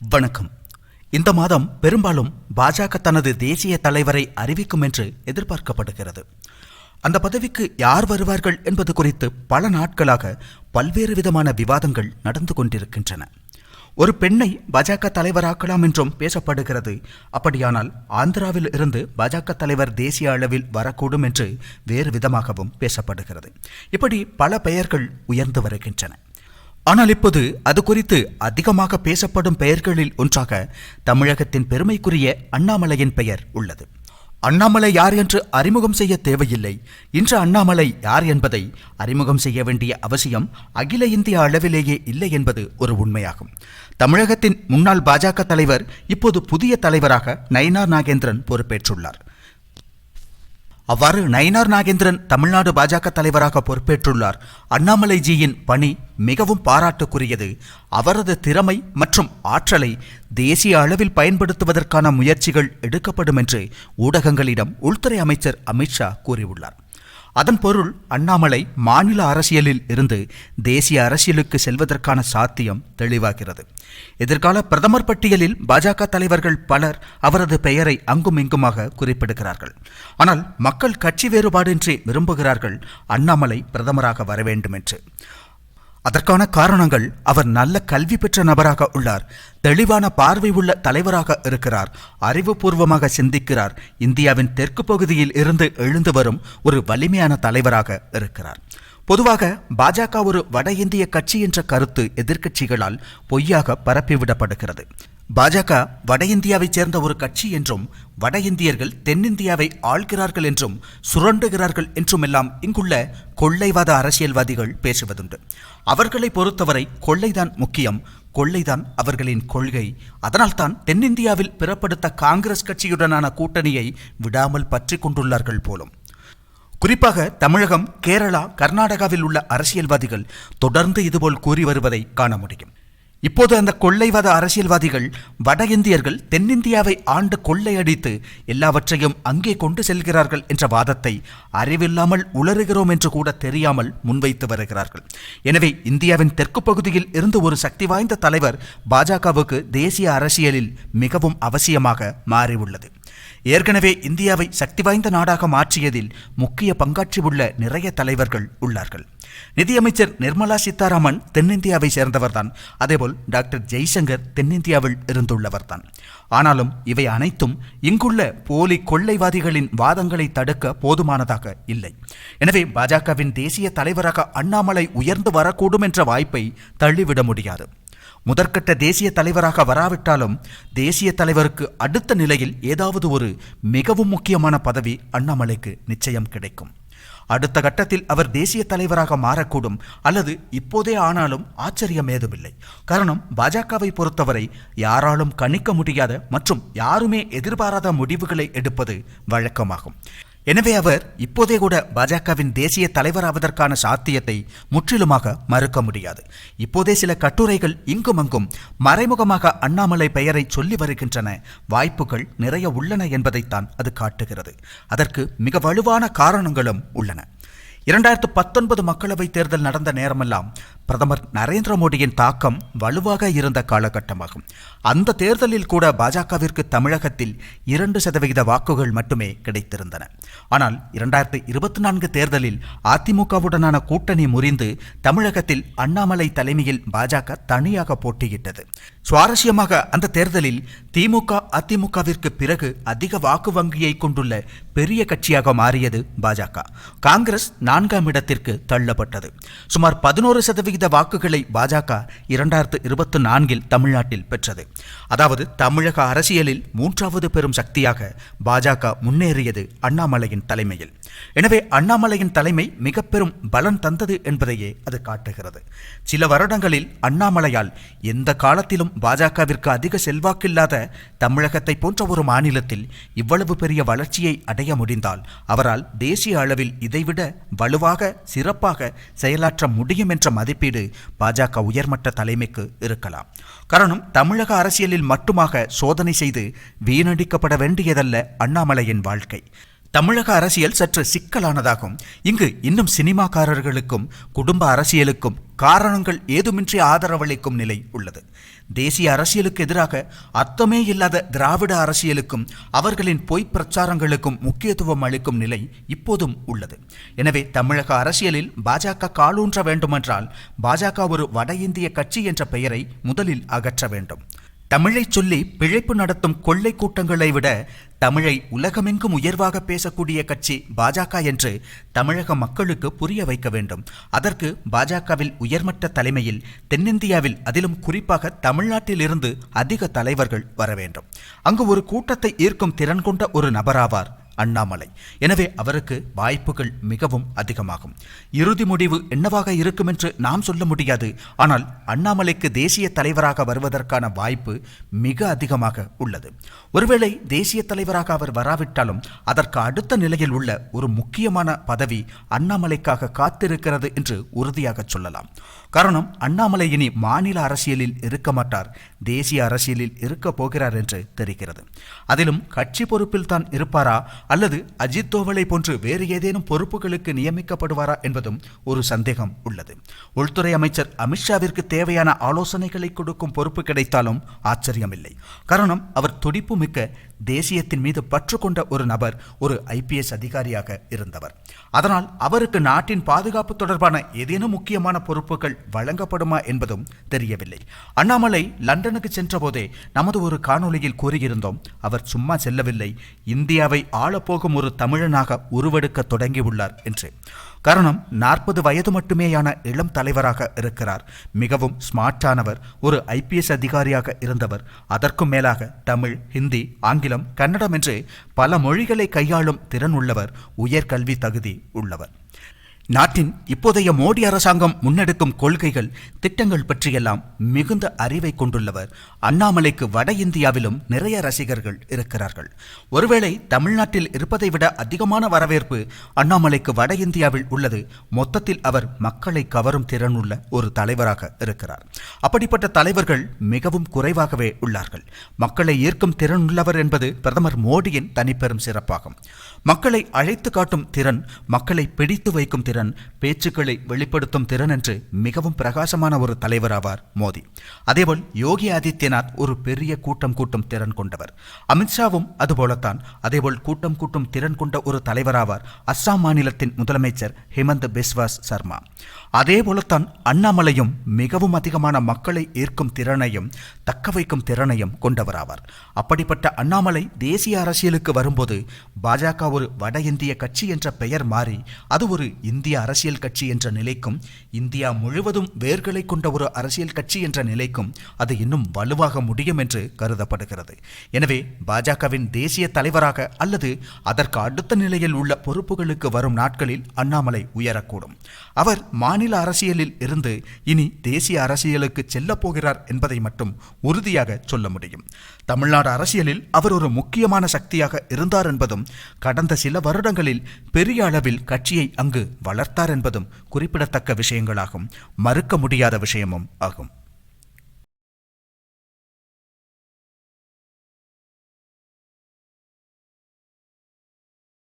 வணக்கம். இந்த மாதம் பெரும்பாலும் பாஜக தனது தேசிய தலைவரை அறிவிக்கும் என்று எதிர்பார்க்கப்படுகிறது. அந்த பதவிக்கு யார் வருவார்கள் என்பது குறித்து பல நாட்களாக பல்வேறு விதமான விவாதங்கள் நடந்து கொண்டிருக்கின்றன. ஒரு பெண்ணை பாஜக தலைவராக்கலாம் என்றும் பேசப்படுகிறது. அப்படியானால் ஆந்திராவில் இருந்து பாஜக தலைவர் தேசிய அளவில் வரக்கூடும் என்று வேறு விதமாகவும் பேசப்படுகிறது. இப்படி பல பெயர்கள் உயர்ந்து வருகின்றன. ஆனால் இப்போது அது குறித்து அதிகமாக பேசப்படும் பெயர்களில் ஒன்றாக தமிழகத்தின் பெருமைக்குரிய அண்ணாமலையின் பெயர் உள்ளது. அண்ணாமலை யார் என்று அறிமுகம் செய்ய தேவையில்லை. இன்று அண்ணாமலை யார் என்பதை அறிமுகம் செய்ய வேண்டிய அவசியம் அகில இந்திய அளவிலேயே இல்லை என்பது ஒரு உண்மையாகும். தமிழகத்தின் முன்னாள் பாஜக தலைவர் இப்போது புதிய தலைவராக நயினார் நாகேந்திரன் பொறுப்பேற்றுள்ளார். அவ்வாறு நயினார் நாகேந்திரன் தமிழ்நாடு பாஜக தலைவராக பொறுப்பேற்றுள்ளார். அண்ணாமலைஜியின் பணி மிகவும் பாராட்டுக்குரியது. அவரது திறமை மற்றும் ஆற்றலை தேசிய அளவில் பயன்படுத்துவதற்கான முயற்சிகள் எடுக்கப்படும் என்று ஊடகங்களிடம் உள்துறை அமைச்சர் அமித்ஷா கூறியுள்ளார். அதன் பொருள் அண்ணாமலை மாநில அரசியலில் இருந்து தேசிய அரசியலுக்கு செல்வதற்கான சாத்தியம் தெளிவாகிறது. எதிர்கால பிரதமர் பட்டியலில் பாஜக தலைவர்கள் பலர் அவரது பெயரை அங்கும் இங்குமாக குறிப்பிடுகிறார்கள். ஆனால் மக்கள் கட்சி வேறுபாடின்றி விரும்புகிறார்கள் அண்ணாமலை பிரதமராக வர வேண்டும் என்று அதற்கான காரணங்கள் அவர் நல்ல கல்வி பெற்ற நபராக உள்ளார். தெளிவான பார்வை உள்ள தலைவராக இருக்கிறார். அறிவுபூர்வமாக சிந்திக்கிறார். இந்தியாவின் தெற்கு பகுதியில் இருந்து எழுந்து வரும் ஒரு வலிமையான தலைவராக இருக்கிறார். பொதுவாக பாஜக ஒரு வட இந்திய கட்சி என்ற கருத்து எதிர்க்கட்சிகளால் பொய்யாக பரப்பிவிடப்படுகிறது. பாஜக வட இந்தியாவைச் சேர்ந்த ஒரு கட்சி என்றும் வட இந்தியர்கள் தென்னிந்தியாவை ஆள்கிறார்கள் என்றும் சுரண்டுகிறார்கள் என்றுமெல்லாம் இங்குள்ள கொள்ளைவாத அரசியல்வாதிகள் பேசுவதுண்டு. அவர்களை பொறுத்தவரை கொள்ளைதான் முக்கியம். கொள்ளைதான் அவர்களின் கொள்கை. அதனால்தான் தென்னிந்தியாவில் பிறப்படுத்த காங்கிரஸ் கட்சியுடனான கூட்டணியை விடாமல் பற்றி கொண்டுள்ளார்கள் போலும். குறிப்பாக தமிழகம் கேரளா கர்நாடகாவில் உள்ள அரசியல்வாதிகள் தொடர்ந்து இதுபோல் கூறி வருவதை காண முடியும். இப்போது அந்த கொள்ளைவாத அரசியல்வாதிகள் வட இந்தியர்கள் தென்னிந்தியாவை ஆண்டு கொள்ளையடித்து எல்லாவற்றையும் அங்கே கொண்டு செல்கிறார்கள் என்ற வாதத்தை அறிவில்லாமல் உளறுகிறோம் என்று கூட தெரியாமல் முன்வைத்து வருகிறார்கள். எனவே இந்தியாவின் தெற்கு பகுதியில் இருந்து ஒரு சக்தி வாய்ந்த தலைவர் பாஜகவுக்கு தேசிய அரசியலில் மிகவும் அவசியமாக மாறியுள்ளது. ஏற்கனவே இந்தியாவை சக்தி வாய்ந்த நாடாக மாற்றியதில் முக்கிய பங்காற்றியுள்ள நிறைய தலைவர்கள் உள்ளார்கள். நிதியமைச்சர் நிர்மலா சீதாராமன் தென்னிந்தியாவை சேர்ந்தவர்தான். அதேபோல் டாக்டர் ஜெய்சங்கர் தென்னிந்தியாவில் இருந்துள்ளவர்தான். ஆனாலும் இவை அனைத்தும் இங்குள்ள போலி கொள்ளைவாதிகளின் வாதங்களை தடுக்க போதுமானதாக இல்லை. எனவே பாஜகவின் தேசிய தலைவராக அண்ணாமலை உயர்ந்து வரக்கூடும் என்ற வாய்ப்பை தள்ளிவிட முடியாது. முதற்கட்ட தேசிய தலைவராக வராவிட்டாலும் தேசிய தலைவருக்கு அடுத்த நிலையில் ஏதாவது ஒரு மிகவும் முக்கியமான பதவி அண்ணாமலைக்கு நிச்சயம் கிடைக்கும். அடுத்த கட்டத்தில் அவர் தேசிய தலைவராக மாறக்கூடும் அல்லது இப்போதே ஆனாலும் ஆச்சரியம் ஏதுமில்லை. காரணம் பாஜகவை பொறுத்தவரை யாராலும் கணிக்க முடியாத மற்றும் யாருமே எதிர்பாராத முடிவுகளை எடுப்பது வழக்கமாகும். எனவே அவர் இப்போதே கூட பாஜகவின் தேசிய தலைவராவதற்கான சாத்தியத்தை முற்றிலுமாக மறுக்க முடியாது. இப்போதே சில கட்டுரைகள் இங்கும் அங்கும் மறைமுகமாக அண்ணாமலை பெயரை சொல்லி வருகின்றன. வாய்ப்புகள் நிறைய உள்ளன என்பதைத்தான் அது காட்டுகிறது. அதற்கு மிக வலுவான காரணங்களும் உள்ளன. இரண்டாயிரத்து பத்தொன்பது மக்களவைத் தேர்தல் நடந்த நேரமெல்லாம் பிரதமர் நரேந்திர மோடியின் தாக்கம் வலுவாக இருந்த காலகட்டமாகும். அந்த தேர்தலில் கூட பாஜகவிற்கு தமிழகத்தில் இரண்டு சதவிகித வாக்குகள் மட்டுமே கிடைத்திருந்தன. ஆனால் இரண்டாயிரத்து இருபத்தி நான்கு தேர்தலில் அதிமுகவுடனான கூட்டணி முறிந்து தமிழகத்தில் அண்ணாமலை தலைமையில் பாஜக தனியாக போட்டியிட்டது. சுவாரஸ்யமாக அந்த தேர்தலில் திமுக அதிமுகவிற்கு பிறகு அதிக வாக்கு வங்கியை கொண்டுள்ள பெரிய கட்சியாக மாறியது பாஜக. காங்கிரஸ் நான்காம் இடத்திற்கு தள்ளப்பட்டது. சுமார் பதினோரு சதவிகித வாக்குகளை பாஜக இரண்டாயிரத்து இருபத்தி நான்கில் தமிழ்நாட்டில் பெற்றது. அதாவது தமிழக அரசியலில் மூன்றாவது பெரும் சக்தியாக பாஜக முன்னேறியது அண்ணாமலையின் தலைமையில். எனவே அண்ணாமலையின் தலைமை மிக பெரும் பலன் தந்தது என்பதையே அது காட்டுகிறது. சில வருடங்களில் அண்ணாமலையால் எந்த காலத்திலும் பாஜகவிற்கு அதிக செல்வாக்கில்லாத தமிழகத்தை போன்ற ஒரு மாநிலத்தில் இவ்வளவு பெரிய வளர்ச்சியை அடைய முடிந்தால் அவரால் தேசிய அளவில் இதைவிட வலுவாக சிறப்பாக செயலாற்ற முடியும் என்ற மதிப்பீடு பாஜக உயர்மட்ட தலைமைக்கு இருக்கலாம். காரணம் தமிழக அரசியலில் மட்டுமாக சோதனை செய்து வீணடிக்கப்பட வேண்டியதல்ல அண்ணாமலையின் வாழ்க்கை. தமிழக அரசியல் சற்று சிக்கலானதாகும். இங்கு இன்னும் சினிமாக்காரர்களுக்கும் குடும்ப அரசியலுக்கும் காரணங்கள் ஏதுமின்றி ஆதரவளிக்கும் நிலை உள்ளது. தேசிய அரசியலுக்கு எதிராக அர்த்தமே இல்லாத திராவிட அரசியலுக்கும் அவர்களின் பொய் பிரச்சாரங்களுக்கும் முக்கியத்துவம் அளிக்கும் நிலை இப்போதும் உள்ளது. எனவே தமிழக அரசியலில் பாஜக காலூன்ற வேண்டுமென்றால் பாஜக ஒரு வட இந்திய கட்சி என்ற பெயரை முதலில் அகற்ற வேண்டும். தமிழைச் சொல்லி பிழைப்பு நடத்தும் கொள்ளை கூட்டங்களை விட தமிழை உலகமெங்கும் உயர்வாக பேசக்கூடிய கட்சி பாஜக என்று தமிழக மக்களுக்கு புரிய வைக்க வேண்டும். அதற்கு பாஜகவில் உயர்மட்ட தலைமையில் தென்னிந்தியாவில் அதிலும் குறிப்பாக தமிழ்நாட்டில் இருந்து அதிக தலைவர்கள் வர வேண்டும். அங்கு ஒரு கூட்டத்தை ஈர்க்கும் திறன் கொண்ட ஒரு நபராவார் அண்ணாமலை. எனவே அவருக்கு வாய்ப்புகள் மிகவும் அதிகமாகும். இறுதி முடிவு என்னவாக இருக்கும் என்று நாம் சொல்ல முடியாது. ஆனால் அண்ணாமலைக்கு தேசிய தலைவராக வருவதற்கான வாய்ப்பு மிக அதிகமாக உள்ளது. ஒருவேளை தேசிய தலைவராக அவர் வராவிட்டாலும் அதற்கு அடுத்த நிலையில் உள்ள ஒரு முக்கியமான பதவி அண்ணாமலைக்காக காத்திருக்கிறது என்று உறுதியாக சொல்லலாம். காரணம் அண்ணாமலை இனி மாநில அரசியலில் இருக்க மாட்டார். தேசிய அரசியலில் இருக்க போகிறார் என்று தெரிகிறது. அதிலும் கட்சி பொறுப்பில் தான் இருப்பாரா? அல்லது அஜித் தோவலை போன்று வேறு ஏதேனும் பொறுப்புகளுக்கு நியமிக்கப்படுவாரா என்பதும் ஒரு சந்தேகம் உள்ளது. உள்துறை அமைச்சர் அமித்ஷாவிற்கு தேவையான ஆலோசனைகளை கொடுக்கும் பொறுப்பு கிடைத்தாலும் ஆச்சரியமில்லை. காரணம் அவர் துடிப்பு மிக்க தேசியத்தின் மீது பற்று கொண்ட ஒரு நபர் ஒரு ஐபிஎஸ் அதிகாரியாக இருந்தவர். அதனால் அவருக்கு நாட்டின் பாதுகாப்பு தொடர்பான ஏதேனும் முக்கியமான பொறுப்புகள் வழங்கப்படுமா என்பதும் தெரியவில்லை. அண்ணாமலை லண்டனுக்கு சென்றபோதே நமது ஒரு காணொளியில் கூறியிருந்தோம் அவர் சும்மா செல்லவில்லை இந்தியாவை வாழப்போகும் ஒரு தமிழனாக உருவெடுக்க தொடங்கியுள்ளார் என்று. காரணம் நாற்பது வயது மட்டுமேயான இளம் தலைவராக இருக்கிறார். மிகவும் ஸ்மார்ட்டானவர் ஒரு ஐபிஎஸ் அதிகாரியாக இருந்தவர். அதற்கும் மேலாக தமிழ் ஹிந்தி ஆங்கிலம் கன்னடம் என்று பல மொழிகளை கையாளும் திறன் உள்ளவர் உயர்கல்வி தகுதி உள்ளவர். நாட்டின் இப்போதைய மோடி அரசாங்கம் முன்னெடுக்கும் கொள்கைகள் திட்டங்கள் பற்றியெல்லாம் மிகுந்த அறிவை கொண்டுள்ளவர். அண்ணாமலைக்கு வட இந்தியாவிலும் நிறைய ரசிகர்கள் இருக்கிறார்கள். ஒருவேளை தமிழ்நாட்டில் இருப்பதை விட அதிகமான வரவேற்பு அண்ணாமலைக்கு வட இந்தியாவில் உள்ளது. மொத்தத்தில் அவர் மக்களை கவரும் திறனுள்ள ஒரு தலைவராக இருக்கிறார். அப்படிப்பட்ட தலைவர்கள் மிகவும் குறைவாகவே உள்ளார்கள். மக்களை ஈர்க்கும் திறன் உள்ளவர் என்பது பிரதமர் மோடியின் தனிப்பெரும் சிறப்பாகும். மக்களை அழைத்து காட்டும் திறன் மக்களை பிடித்து வைக்கும் திறன் திறன் பேச்சுக்களை வெளிப்படுத்தும் திறன் என்று மிகவும் பிரகாசமான ஒரு தலைவர் ஆவார் மோடி அதேபோல் யோகி ஆதித்யநாத் ஒரு பெரிய கூட்டம் கூட்டும் திறன் கொண்டவர். அமித்ஷாவும் அதுபோலத்தான். அதேபோல் கூட்டம் கூட்டும் திறன் கொண்ட ஒரு தலைவராவார் அஸ்ஸாம் மாநிலத்தின் முதலமைச்சர் ஹிமந்த் பிஸ்வாஸ் சர்மா. அதே போலத்தான் அண்ணாமலையும் மிகவும் அதிகமான மக்களை ஈர்க்கும் திறனையும் தக்க வைக்கும் திறனையும் கொண்டவராவார். அப்படிப்பட்ட அண்ணாமலை தேசிய அரசியலுக்கு வரும்போது பாஜக ஒரு வட இந்திய கட்சி என்ற பெயர் மாறி அது ஒரு இந்திய அரசியல் கட்சி என்ற நிலைக்கும் இந்தியா முழுவதும் வேர்களை கொண்ட ஒரு அரசியல் கட்சி என்ற நிலைக்கும் அது இன்னும் வலுவாக முடியும் என்று கருதப்படுகிறது. எனவே பாஜகவின் தேசிய தலைவராக அல்லது அதற்கு அடுத்த நிலையில் உள்ள பொறுப்புகளுக்கு வரும் நாட்களில் அண்ணாமலை உயரக்கூடும். அவர் மாநில அரசியலில் இருந்து இனி தேசிய அரசியலுக்கு செல்லப் போகிறார் என்பதை மட்டும் உறுதியாக சொல்ல முடியும். தமிழ்நாடு அரசியலில் அவர் ஒரு முக்கியமான சக்தியாக இருந்தார் என்பதும் கடந்த சில வருடங்களில் பெரிய அளவில் கட்சியை அங்கு வளர்த்தார் என்பதும் குறிப்பிடத்தக்க விஷயங்களாகும். மறுக்க முடியாத விஷயமும் ஆகும்.